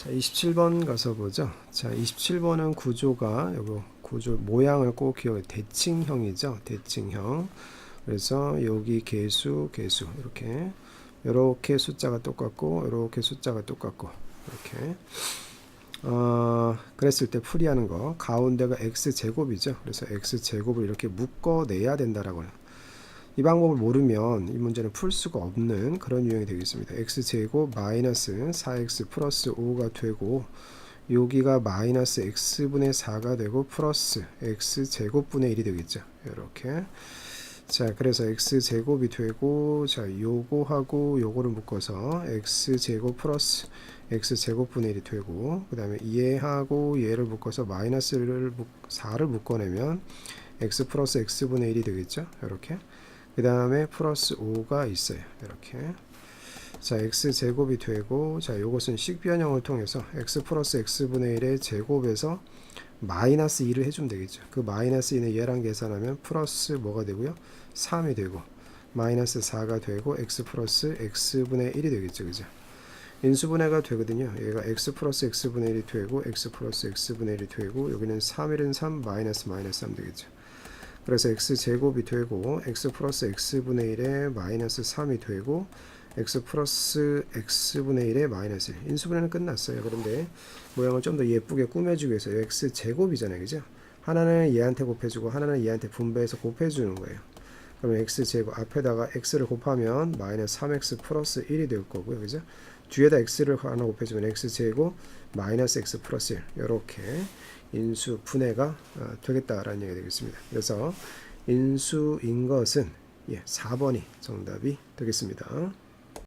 자, 27번 가서 보죠. 자, 27번은 구조가 요거 구조 모양을 꼭 기억해. 대칭형이죠. 대칭형. 그래서 여기 개수, 개수 이렇게 이렇게 숫자가 똑같고 이렇게 숫자가 똑같고 이렇게 어, 그랬을 때 풀이하는 거 가운데가 x 제곱이죠. 그래서 x 제곱을 이렇게 묶어내야 된다라고. 이 방법을 모르면 이 문제는 풀 수가 없는 그런 유형이 되겠습니다. x 제곱 마이너스 4x 플러스 5가 되고 여기가 마이너스 x분의 4가 되고 플러스 x 제곱분의 1이 되겠죠. 이렇게 자 그래서 x 제곱이 되고 자 요거하고 요거를 묶어서 x 제곱 플러스 x 제곱분의 1이 되고 그 다음에 얘하고 얘를 묶어서 마이너스를 묶, 4를 묶어내면 x 플러스 x분의 1이 되겠죠. 이렇게 그 다음에 플러스 5가 있어요. 이렇게 자 x 제곱이 되고 자 요것은 식변형을 통해서 x 플러스 x분의 1의 제곱에서 마이너스 2를 해주면 되겠죠. 그 마이너스 2는 얘랑 계산하면 플러스 뭐가 되고요? 3이 되고 마이너스 4가 되고 x 플러스 x분의 1이 되겠죠. 그죠? 인수분해가 되거든요. 얘가 x 플러스 x분의 1이 되고 x 플러스 x분의 1이 되고 여기는 3일은 3 마이너스 마이너스 3 되겠죠. 그래서 x 제곱이 되고 x 플러스 x분의 1에 마이너스 3이 되고 x 플러스 x분의 1에 마이너스 1 인수분해는 끝났어요. 그런데 모양을 좀 더 예쁘게 꾸며주기 위해서 x 제곱이잖아요. 그죠? 하나는 얘한테 곱해주고 하나는 얘한테 분배해서 곱해주는 거예요. 그러면 x 제곱 앞에다가 x를 곱하면 마이너스 3x 플러스 1이 될 거고요. 그죠? 뒤에다 x를 하나 곱해주면 x 제곱 마이너스 x 플러스 1 이렇게 인수 분해가 어, 되겠다라는 얘기가 되겠습니다. 그래서 인수인 것은 예, 4번이 정답이 되겠습니다.